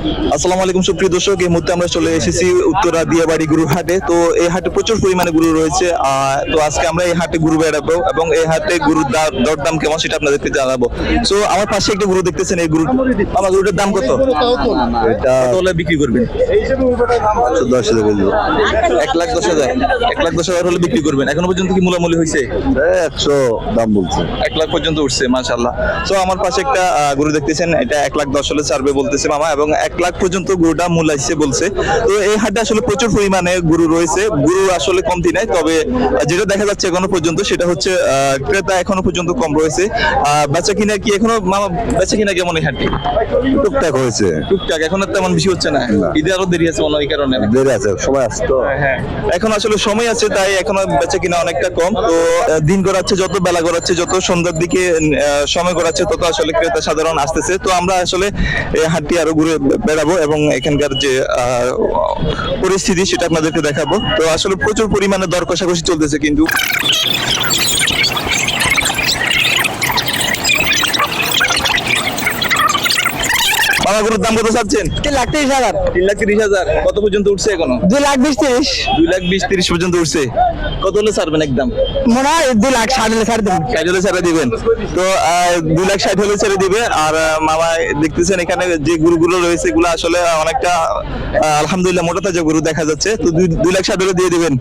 আসসালামু আলাইকুম সুপ্রিয় দর্শক এই মুহূর্তে আমরা চলে এসেছি উত্তরা দিয়াবাড়ি গরুর হাটে। তো এই হাটে প্রচুর পরিমাণে গরু রয়েছে। তো আজকে আমরা এই হাটে গরু বেড়াবো এবং এই হাটে গরুর দরদাম কেমন সেটা আপনাদেরকে জানাব। আমার পাশে একটা গরু দেখতেছেন এই গরু আমার গরুটার দাম কত? এটা হলে বিক্রি করবেন? দশ হাজার এক লাখ দশ হাজার। এক লাখ দশ হাজার হলে বিক্রি করবেন। এখনও পর্যন্ত কি মূলামূলি হয়েছে? একশো দাম বলছে। এক লাখ পর্যন্ত উঠছে মাশাল্লাহ আমার পাশে একটা গরু দেখতেছেন এটা এক লাখ দশ হলে ছাড়বে বলতেছে মামা এবং এক লাখ পর্যন্ত গরুটা আসছে বলছে। তো এই হাটে আসলে প্রচুর পরিমাণে গরু রয়েছে। গরু আসলে কমতি নাই তবে যেটা দেখা যাচ্ছে এখনও পর্যন্ত সেটা হচ্ছে ক্রেতা এখনও পর্যন্ত কম রয়েছে। আহ, বেচা কিনা কি এখনও মামা বেচা কিনা কেমন এই হাটে? টুকটাক হয়েছে। টুকটাক এখন আর তেমন বেশি হচ্ছে না। ঈদে আরও দেরি আছে মনে হয় কারণে। দেরি আছে সবাই আছে তো। হ্যাঁ এখন আসলে সময় আছে তাই এখনও বেচা কিনা অনেকটা কম। তো দিন গড়াচ্ছে যত বেলা গড়াচ্ছে যত সন্ধ্যার দিকে সময় গড়াচ্ছে তত আসলে ক্রেতা সাধারণ আসতেছে। তো আমরা আসলে এই হাটটি আরও ঘুরে বেড়াবো এবং এখানকার যে পরিস্থিতি সেটা আপনাদেরকে দেখাবো। তো আসলে প্রচুর পরিমাণে দর কষাকষি চলতেছে কিন্তু। গরুর দাম কত চাচ্ছেন? তিন লাখ তিরিশ হাজার। তিন লাখ তিরিশ হাজার। কত পর্যন্ত উঠছে এখনও? দুই লাখ বিশ তিরিশ। দুই লাখ বিশ তিরিশ পর্যন্ত উঠছে। কত হলে ছাড়বেন একদম? মনে হয় দুই লাখ ষাট হলে ছাড় দেবেন। ষাট হলে ছেড়ে দিবেন। তো আহ, দুই লাখ ষাট হলে ছেড়ে দিবে। আর আহ, মামা দেখতেছেন এখানে যে গরুগুলো রয়েছে এগুলো আসলে অনেকটা আহ, আলহামদুলিল্লাহ মোটা তাজা গরু দেখা যাচ্ছে। তো দুই- দুই লাখ ষাট হলে দিয়ে দিবেন।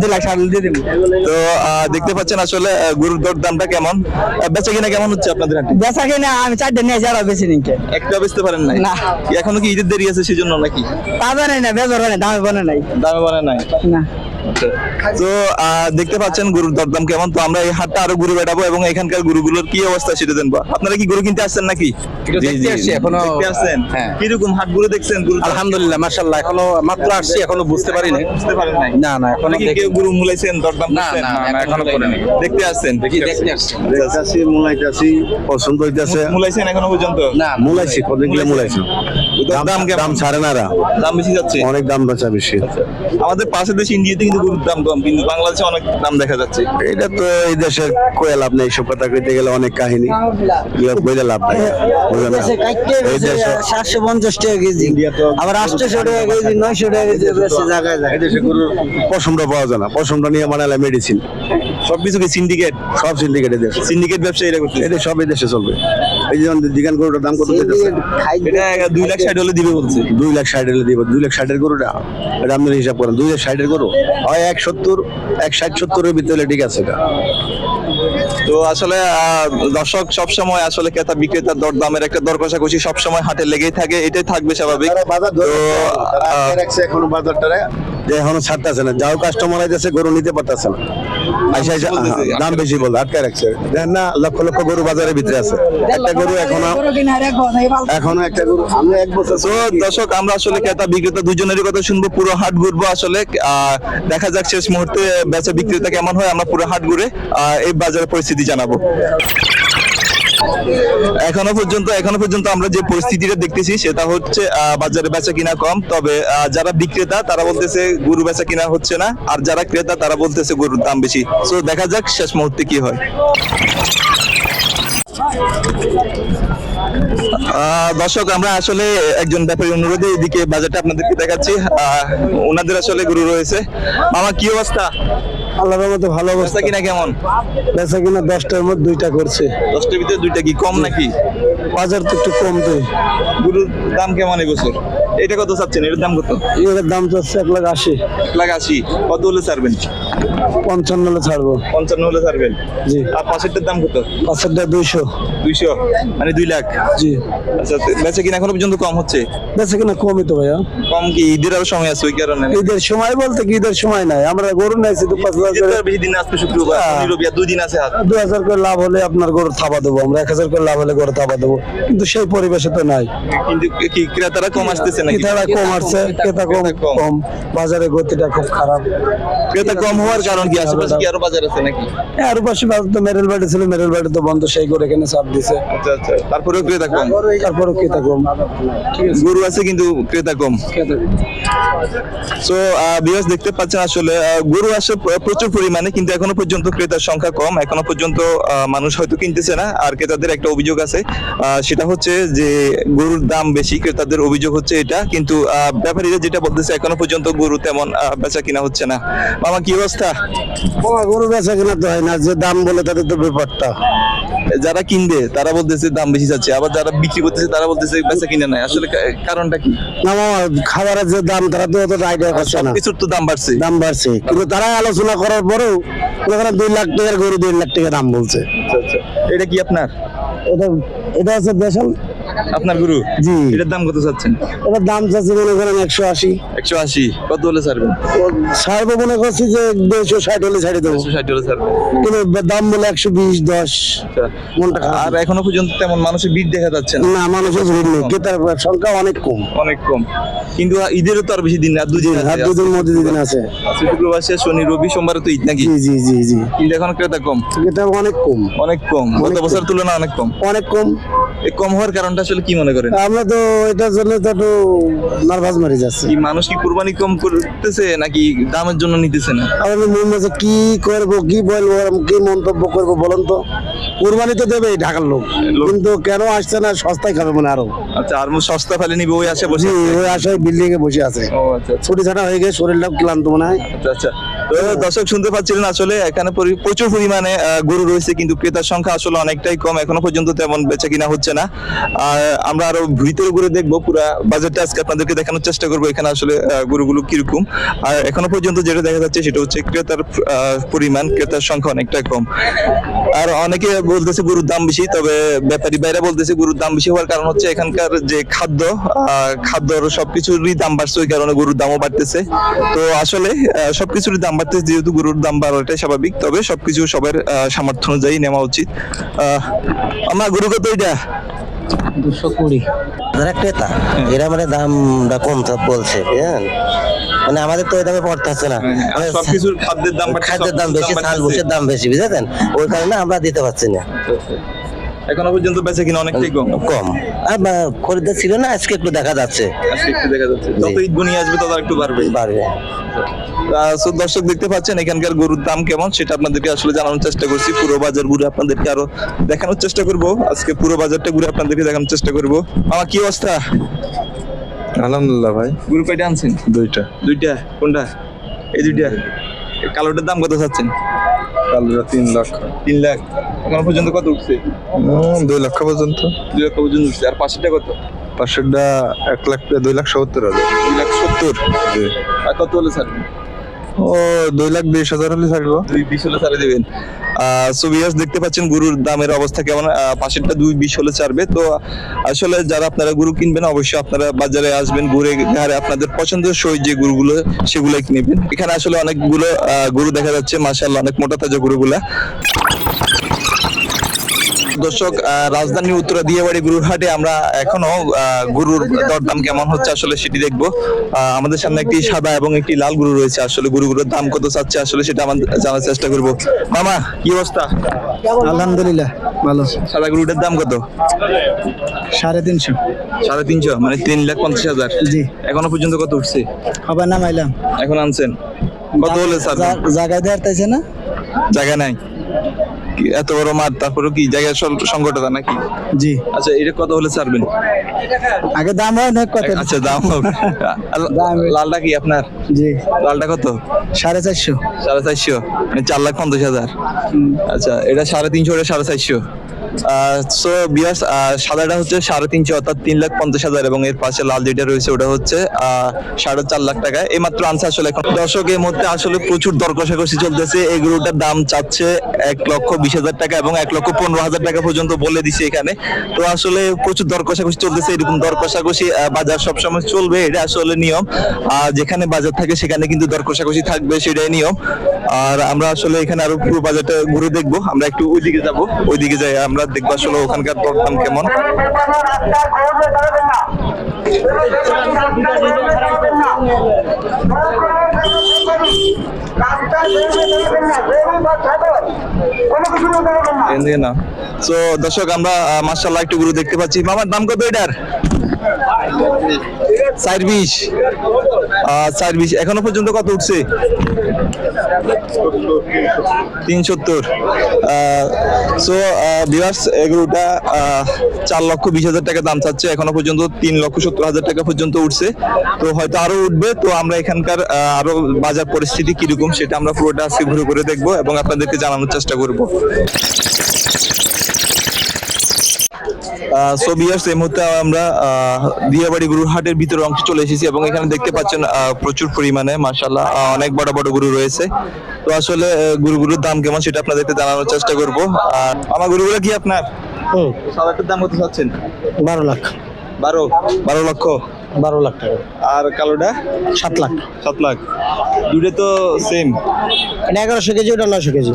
দুই লাখ ষাট হলে দিয়ে দেবেন তো আহ, দেখতে পাচ্ছেন আসলে আহ, গরুর দর দামটা কেমন? আহ, বেচা কিনা কেমন হচ্ছে আপনাদের হাটে? বেচা কিনে আমি চারটে নিয়ে যারা বেশি নিকে একটা বেচতে পারেন নাই? না। এখনও কি ঈদের দেরি আছে সেজন্য নাকি? তা নাই না বেজার হয় না দামে বনে নাই। দামে বনে নাই? না। তো দেখতে পাচ্ছেন গরুর দরদাম কেমন। তো আমরা এই হাটটা আরও গরু বেড়াবো এবং এখানকার গরুগুলোর কি অবস্থা সেটা জানব। আপনারা কি গরু কিনতে আসছেন নাকি? এখনও আসছেন? হ্যাঁ। কীরকম হাট ঘুরে দেখছেন আলহামদুলিল্লাহ মাশাআল্লাহ এখনও মাত্র আসছি এখনও বুঝতে পারি না বুঝতে পারেন নাই। না না এখনও কি কেউ গরু মূলাইছেন দরদাম না, না, এখনও করিনি। দেখতে আসছেন? দেখতে আসছি দেখতেছি মুলাইতেছি পছন্দ হইতেছে। মূলাইছেন এখনও পর্যন্ত? না মুলাইছি কতগুলো মুলাইছি। দাম দাম ছাড়ে না দাম বেশি যাচ্ছে? অনেক দাম বেচা বেশি। আমাদের পাশে দেশ ইন্ডিয়াতে কিন্তু গরুর দাম কম কিন্তু বাংলাদেশে অনেক দাম দেখা যাচ্ছে। এটা তো এই দেশের কয়ে লাভ নেই এইসব কথা কইতে গেলে অনেক কাহিনী। কইলে লাভ নাই এই দেশে সাতশো পঞ্চাশ টাকা কেজি। আবার আটশোশো টাকা কেজি নয়শো টাকা কেজি জায়গায় যায়। এই দেশে গরুর পশমটা পাওয়া যায় না পশমটা নিয়ে বানালে মেডিসিন সবকিছু কি সিন্ডিকেট সব সিন্ডিকেটের দেশ। সিন্ডিকেট ব্যবসায়ীরা করছে এটা সব এই দেশে চলবে। এই যে দিগান গরুটার দাম কত এটা দুই লাখ ষাট হলে দিবে বলছে। দুই লাখ ষাট হলে দিব দুই লাখ ষাটের গরুটা? এটা আপনার হিসাব করেন দুই লাখ ষাটের গরু? হয় এক সত্তর এক ষাট সত্তরের ভিতরে ঠিক আছে এটা। তো আসলে আহ, দর্শক সবসময় আসলে ক্রেতা বিক্রেতার দর দামের একটা দর কষাকষি সবসময় হাটে লেগেই থাকে এটাই থাকবে স্বাভাবিক। তো এখনও বাজারটারে। যে এখনও ছাড়তেছে না। যাও কাস্টমার আইতেছে গরু নিতে পারতেছে না। দাম বেশি বলতে আটকায় রাখছে। দেখেন না লক্ষ লক্ষ গরু বাজারের ভিতরে আছে। একটা গরু এখনও এখনও একটা গরু আমরা এক বছর তো দর্শক আমরা আসলে ক্রেতা বিক্রেতা দুজনেরই কথা শুনব। পুরো হাট ঘুরবো আসলে। দেখা যাক শেষ মুহূর্তে বেচা বিক্রেতা কেমন হয়। আমরা পুরো হাট ঘুরে এই বাজারের পরিস্থিতি জানাব। এখনও পর্যন্ত এখনও পর্যন্ত আমরা যে পরিস্থিতিটা দেখতেছি সেটা হচ্ছে বাজারে বেচা কিনা কম। তবে যারা বিক্রেতা, তারা বলতেছে গরু বেচা কিনা হচ্ছে না। আর যারা ক্রেতা, তারা বলতেছে গরুর দাম বেশি। তো দেখা যাক শেষ মুহূর্তে কি হয়। দর্শক, আমরা আসলে একজন ব্যাপারী অনুরোধে এদিকে বাজারটা আপনাদেরকে দেখাচ্ছি। ওনাদের আসলে গরু রয়েছে। মামা, কি অবস্থা? আল্লাহর মতো ভালো অবস্থা। কিনা কেমন? বেচা কিনা দশটার মধ্যে দুইটা করছে। দশটার ভিতরে দুইটা কি কম নাকি? বাজার তো একটু কম তো। গরুর দাম কেমন এই বছর? এটা কত চাচ্ছেন? এটার দাম কত? এর দাম চাচ্ছে এক লাখ আশি। এক লাখ আশি। কত হলে ছাড়বেন? পঞ্চান্ন হলে ছাড়বো। পঞ্চান্ন হলে ছাড়বেন? জি। আর পাশেরটার দাম কত? পাঁচেরটা দুইশো। দুইশো? মানে দুই লাখ? জি। আচ্ছা বেচে কিনা এখনও পর্যন্ত কম হচ্ছে? বেচা কিনা কমই তো ভাইয়া। কম কি? ঈদের আরও সময় আছে ওই কারণে ঈদের সময় বলতে কি ঈদের সময় নাই? আমরা গরু নাইছি তো পাঁচ হাজার বেশি দিন আসবে শুক্রবার। হ্যাঁ। শনি, দুই দিন আছে হাত। দুই হাজার করে লাভ হলে আপনার গরু থাবা দেবো। আমরা এক হাজার করে লাভ হলে গরু থাবা দেবো। কিন্তু সেই পরিবেশে তো নাই। কিন্তু কি ক্রেতারা কম আসতেছে নাকি? ক্রেতারা কম আসছে ক্রেতা কম কম। বাজারে গতিটা খুব খারাপ। ক্রেতা কম হওয়ার কারণ কি? আশেপাশে কি আরও বাজার আছে নাকি? আর পাশে বাজার তো মেরেল বাড়ি ছিল মেরেল বাড়ি তো বন্ধ সেই করে এখানে চাপ দিছে। আচ্ছা আচ্ছা। তারপরেও ক্রেতা কম? তারপরে ক্রেতা কম। গরু আছে কিন্তু ক্রেতা কম। সো বিয়াস দেখতে পাচ্ছেন আসলে গরু আসে প্রচুর পরিমাণে কিন্তু এখনও পর্যন্ত ক্রেতার সংখ্যা কম। এখনও পর্যন্ত মানুষ হয়তো কিনতেছে না। আর ক্রেতাদের একটা অভিযোগ আছে। সেটা হচ্ছে যে গরুর দাম বেশি ক্রেতাদের অভিযোগ হচ্ছে এটা কিন্তু আহ, ব্যাপারীরা যেটা বলতেছে এখনও পর্যন্ত গরু তেমন বেচা কিনা হচ্ছে না। মামা কি অবস্থা? বাবা, গরু বেচা কিনা তো হয় না যে দাম বলে তাদের তো ব্যাপারটা। যারা কিনবে তারা বলতেছে দাম বেশি যাচ্ছে আবার যারা বিক্রি করতেছে তারা বলতেছে বেচা কিনা নাই। আসলে কারণটা কি? না মামা খাবারের যে দাম তারা তো অত আইডিয়া পাচ্ছে না। কিছুর তো দাম বাড়ছে। দাম বাড়ছে। কিন্তু তারা আলোচনা করার পরেও করেন দুই লাখ টাকার গরু দেড় লাখ টাকা দাম বলছে। আচ্ছা আচ্ছা। এটা কি আপনার? এটা এটা হচ্ছে দেশাল। আপনার গরু? জি। এটার দাম কত চাচ্ছেন? এটার দাম চাচ্ছে মনে করেন একশো আশি। একশো আশি। কত হলে ছাড়বেন? সাহেব মনে করছি যে দুশো ষাট হলে ছাড়ে দেবো। ষাট হলে ছাড়বেন। কিন্তু দাম বলে একশো বিশ দশ। মনটা আর এখনও পর্যন্ত তেমন মানুষের ভিড় দেখা যাচ্ছে না? মানুষের ভিড় নেই। ক্রেতার সংখ্যা অনেক কম। অনেক কম। কিন্তু ঈদেরও তো আর বেশি দিন না আর দুই দিন আর দুদিন মধ্যে দুদিন আছে। শুক্রবার শেষ শনি রবি সোমবার তো ঈদ নাকি? জি জি জি জি। কিন্তু এখন ক্রেতা কম। ক্রেতা অনেক কম। অনেক কম। গত। বছরের তুলনায় অনেক কম। অনেক কম। এই কম হওয়ার কারণটা আসলে কি মনে করেন? আমরা তো এটার জন্য তো একটু নার্ভাস মারি যাচ্ছে। কি মানুষ কি কুরবানি কম করতেছে নাকি দামের জন্য নিতেছে না? আমাদের মন মাঝে কি করব কি বলব কি মন্তব্য করব বলুন তো? কুরবানি তো দেবে ঢাকার লোক। কিন্তু কেন আসছে না সস্তায় খাবে মানে আরও। আচ্ছা আর সস্তা ফেলে নিবে ওই আসে বসে ওই আশায় বিল্ডিং এ বসে আছে। ও আচ্ছা আচ্ছা। ছুটি ছাটা হয়ে গেছে শরীরটাও ক্লান্ত মনে হয়। আচ্ছা আচ্ছা। দর্শক শুনতে পাচ্ছিলেন আসলে এখানে প্রচুর পরিমাণে গরু রয়েছে, কিন্তু ক্রেতার সংখ্যা আসলে অনেকটাই কম। এখনও পর্যন্ত তেমন বেচা কিনা হচ্ছে না। আর আমরা আরও ভিতরে ঘুরে দেখব, পুরা বাজারটা আজকে আপনাদেরকে দেখানোর চেষ্টা করব এখানে আসলে গরুগুলো কীরকম। আর এখনও পর্যন্ত যেটা দেখা যাচ্ছে সেটা হচ্ছে ক্রেতার পরিমাণ, ক্রেতার সংখ্যা অনেকটাই কম। আর অনেকে বলতেছে গরুর দাম বেশি, তবে ব্যাপারী বাইরা বলতেছে গরুর দাম বেশি হওয়ার কারণ হচ্ছে এখানকার যে খাদ্য খাদ্যর সবকিছুরই দাম বাড়ছে, ওই কারণে গরুর দামও বাড়তেছে। তো আসলে সবকিছুরই দাম বাড়তেছে যেহেতু গরুর দাম বাড়াটাই স্বাভাবিক তবে সবকিছু সবার সামর্থ্য অনুযায়ী নেওয়া উচিত। আমার গরু কত এটা? দুশো কুড়ি। যারা ক্রেতা এরা মানে দামটা কম তো বলছে বুঝলেন? মানে আমাদের তো ওই দামে পড়তে হচ্ছে না। সবকিছুর খাদ্যের দাম খাদ্যের দাম বেশি চাল দাম বেশি বুঝেছেন? ওই কারণে আমরা দিতে পারছি না। এখনও পর্যন্ত বেচে কিনা অনেকটাই কম কম। আর বা- খরিদ্দার ছিল না আজকে একটু দেখা যাচ্ছে। আজকে একটু দেখা যাচ্ছে। যত ঈদ গুনিয়ে আসবে তত একটু বাড়বে। বাড়বে। দর্শক দেখতে পাচ্ছেন এখানকার গরুর দাম কেমন সেটা আপনাদেরকে আসলে জানানোর চেষ্টা করছি। পুরো বাজার ঘুরে আপনাদেরকে আরও দেখানোর চেষ্টা করব। আজকে পুরো বাজারটা ঘুরে আপনাদেরকে দেখানোর চেষ্টা করব। আমার কি অবস্থা? আলহামদুলিল্লাহ ভাই। গরু কয়টা আনছেন? দুইটা। দুইটা। কোনটা? এই দুইটা। কালোটার দাম কত চাচ্ছেন? কালরা তিন লাখ। তিন লাখ। এখনও পর্যন্ত কত উঠছে? দুই লক্ষ পর্যন্ত। দুই লক্ষ পর্যন্ত উঠছে। আর পাঁচশোটা কত? পাঁচশোটা এক লাখ দুই লাখ সত্তর হাজার। দুই লাখ সত্তর। আর কত হলে ছাড়বেন ও, দুই লাখ বিশ হাজার হলে ছাড়বো। দুই বিশ হলে ছাড়ে দেবেন। সো দেখতে পাচ্ছেন গরুর দামের অবস্থা কেমন? পাশেরটা দুই বিশ হলে ছাড়বে। তো আসলে যারা আপনারা গরু কিনবেন, অবশ্যই আপনারা বাজারে আসবেন, ঘুরে ঘাড়ে আপনাদের পছন্দের সই যে গরুগুলো সেগুলো কিনবেন। এখানে আসলে অনেকগুলো গরু দেখা যাচ্ছে। মাসাল্লাহ অনেক মোটা তাজা গরুগুলা। দর্শক রাজধানী উত্তরা দিয়াবাড়ি গরুর হাটে আমরা এখনও গরুর দরদাম কেমন হচ্ছে আসলে সেটি দেখব। আমাদের সামনে একটি সাদা এবং একটি লাল গরু রয়েছে আসলে গরুগুলোর দাম কত চাচ্ছে আসলে সেটা আমাদের জানার চেষ্টা করব। মামা কি অবস্থা? আলহামদুলিল্লাহ ভালো। সাদা গরুটার দাম কত? সাড়ে তিনশো। সাড়ে তিনশো মানে তিন লাখ পঞ্চাশ হাজার। জি। এখনও পর্যন্ত কত উঠছে? আবার নামাইলাম এখন আনছেন। কত হলে স্যার? জায়গায় দেওয়ার তাইছে না? জায়গা নাই। এত বড় মাঠ তারপরে কি জায়গা সংকটতা নাকি? জি। আচ্ছা এটা কত হলে ছাড়বেন? আগে দাম হয় না কত? আচ্ছা দাম হবে। লালটা কি আপনার? জি। লালটা কত? সাড়ে চারশো। সাড়ে চারশো? মানে চার লাখ পঞ্চাশ হাজার। আচ্ছা এটা সাড়ে তিনশো এটা সাড়ে চারশো। সো বিয়াস সাদাটা হচ্ছে সাড়ে তিনশো, অর্থাৎ তিন লাখ পঞ্চাশ হাজার, এবং এর পাশে লাল যেটা রয়েছে, ওটা হচ্ছে সাড়ে চার লাখ টাকা। এই মাত্র আসলে এখন। দর্শক আসলে প্রচুর চলতেছে। দাম চাচ্ছে এক লক্ষ বিশ হাজার টাকা এবং এক লক্ষ পনেরো হাজার টাকা পর্যন্ত বলে দিছে এখানে। তো আসলে প্রচুর চলতেছে। এরকম দর কষাকষি বাজার সবসময় চলবে, এটা আসলে নিয়ম। আর যেখানে বাজার থাকে, সেখানে কিন্তু দর কষাকষি থাকবে, সেটাই নিয়ম। আর আমরা আসলে এখানে আরও পুরো বাজারটা ঘুরে দেখব। আমরা একটু ওইদিকে যাব। ওইদিকে যাই, আমরা দেখব আসলে ওখানকার দরদাম কেমন? না। তো দর্শক আমরা মার্শাল্লাহ একটু গুরু দেখতে পাচ্ছি। মামার দাম কত এটার? চার বিশ চার বিশ এখনও পর্যন্ত কত উঠছে? তিন সত্তর সো বিভার্স এগুলোটা চার লক্ষ বিশ হাজার টাকা দাম চাচ্ছে। এখনও পর্যন্ত তিন লক্ষ সত্তর হাজার টাকা পর্যন্ত উঠছে। তো হয়তো আরও উঠবে। তো আমরা এখানকার আরও বাজার পরিস্থিতি কীরকম সেটা আমরা পুরোটা আজকে ঘুরে ঘুরে দেখব এবং আপনাদেরকে জানানোর চেষ্টা করব। সো বিয়ার্স এই মুহূর্তে আমরা দিয়াবাড়ি গরুর হাটের ভিতরে অংশে চলে এসেছি এবং এখানে দেখতে পাচ্ছেন প্রচুর পরিমাণে মাশাল্লাহ অনেক বড় বড় গরু রয়েছে। তো আসলে আহ, গরুগুলোর দাম কেমন সেটা আপনাদেরকে জানানোর চেষ্টা করব। আর আমার গরুগুলো কি আপনার? সাদাটার দাম কত চাচ্ছেন? বারো লাখ। বারো? বারো লক্ষ? বারো লাখ টাকা। আর কালোটা? সাত লাখ। সাত লাখ। দুটো তো সেম এগারোশো কেজি ওটা নয়শো কেজি।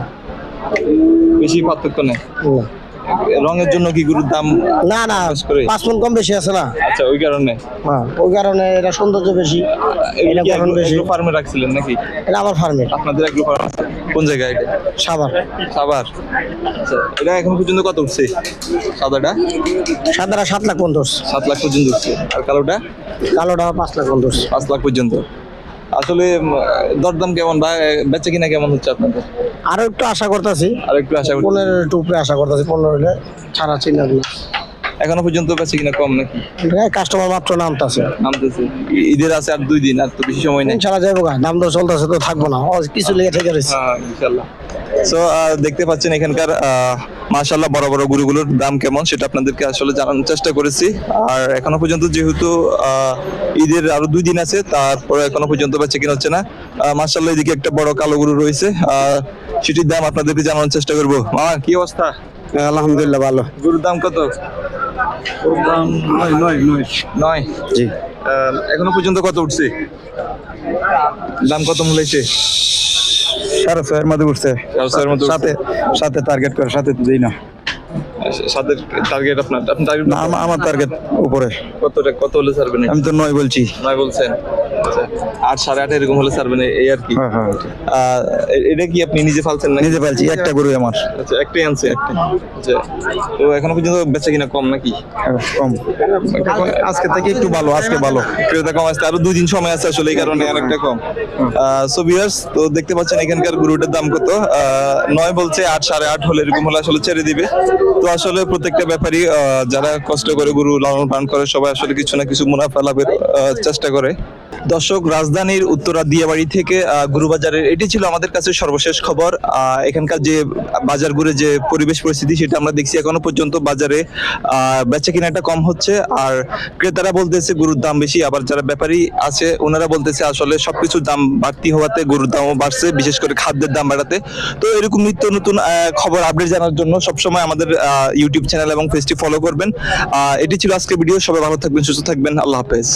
বেশি পার্থক্য নেই। রঙের জন্য কি গরুর দাম না না পাঁচ মন কম বেশি আছে না। আচ্ছা ওই কারণে? হ্যাঁ ওই কারণে এটা সৌন্দর্য বেশি। এটা গঠন বেশি। ফার্মে রাখছিলেন নাকি? এটা আমার ফার্মের আপনাদের এগুলো ফার্ম কোন জায়গায় এটা? সাবার সাবার আচ্ছা এটা এখন পর্যন্ত কত উঠছে? সাদাটা? সাদারা সাত লাখ পঞ্চাশ সাত লাখ পর্যন্ত উঠছে। আর কালোটা? কালোটা পাঁচ লাখ পঞ্চাশ পাঁচ লাখ পর্যন্ত। আসলে দরদাম কেমন? বা বেচে কিনা কেমন হচ্ছে আপনাদের? আরও একটু আশা করতেছি। আর একটু আশা করি পনেরো একটু উপরে আশা করতেছি পনেরো হলে ছাড়া নেই এখনও পর্যন্ত বেচে কিনা কম নাকি? কাস্টমার মাত্র নামতেছে। নামতেছে। ঈদের আছে আর দুই দিন আর তো বেশি সময় নেই। ইনশাল্লাহ যাইবো গা দাম দর চলতেছে তো থাকব না। কিছু লেগে থেকে রয়েছে। হ্যাঁ ইনশাল্লাহ সো দেখতে পাচ্ছেন এখানকার মাশাল্লাহ বড় বড় গরুগুলোর দাম কেমন সেটা আপনাদেরকে আসলে জানানোর চেষ্টা করেছি। আর এখনও পর্যন্ত যেহেতু ঈদের আরও দুই দিন আছে তারপরে এখনও পর্যন্ত বেচে কিনা হচ্ছে না। মাশাল্লাহ এদিকে একটা বড় কালো গরু রয়েছে সেটির দাম আপনাদেরকে জানানোর চেষ্টা করব। মামা কি অবস্থা? আলহামদুলিল্লাহ ভালো। গরুর দাম কত? দাম নয় জি। এখনও পর্যন্ত কত উঠছে? দাম কত মূল্য সাড়ে ছয়ের মধ্যে উঠছে। সাথে সাথে টার্গেট করে সাথে দিই না। সাথে টার্গেট আপনার আপনার টার্গেট আমার- টার্গেট উপরে। কত টা- কত হলে ছাড়বেন আমি তো নয় বলছি। নয় বলছেন? আচ্ছা আট সাড়ে আট এরকম হলে ছাড়বেন এই আর কি। হ্যাঁ হ্যাঁ এটা কি আপনি নিজে ফালছেন না নিজে পালছি একটা গরু আমার। আচ্ছা একটাই আনছে? আচ্ছা তো এখনও পর্যন্ত বেচা কিনা কম নাকি? কম। আজকে থেকে একটু ভালো আজকে ভালো। ক্রেতা কম আসছে আরও দুই দিন সময় আছে আসলে এই কারণে অনেকটা কম। সো ভিউয়ার্স তো দেখতে পাচ্ছেন এখানকার গরুটার দাম কত? নয় বলছে আট সাড়ে আট হলে এরকম হলে আসলে ছেড়ে দিবে। তো আসলে প্রত্যেকটা ব্যাপারই যারা কষ্ট করে গরু লালন পালন করে, সবাই আসলে কিছু না কিছু মুনাফা লাভের চেষ্টা করে। দর্শক রাজধানীর উত্তরা দিয়াবাড়ি থেকে আহ, গরু এটি ছিল আমাদের কাছে সর্বশেষ খবর। এখানকার যে বাজার ঘুরে যে পরিবেশ পরিস্থিতি সেটা আমরা দেখছি এখনও পর্যন্ত বাজারে বেচা কিনাটা কম হচ্ছে। আর ক্রেতারা বলতেছে গরুর দাম বেশি আবার যারা ব্যাপারী আছে ওনারা বলতেছে আসলে সবকিছুর দাম বাড়তি হওয়াতে গরুর দামও বাড়ছে বিশেষ করে খাদ্যের দাম বাড়াতে। তো এরকম নিত্য নতুন খবর আপডেট জানার জন্য সবসময় আমাদের ইউটিউব চ্যানেল এবং পেজটি ফলো করবেন। এটি ছিল আজকের ভিডিও সবাই ভালো থাকবেন সুস্থ থাকবেন আল্লাহ হাফেজ।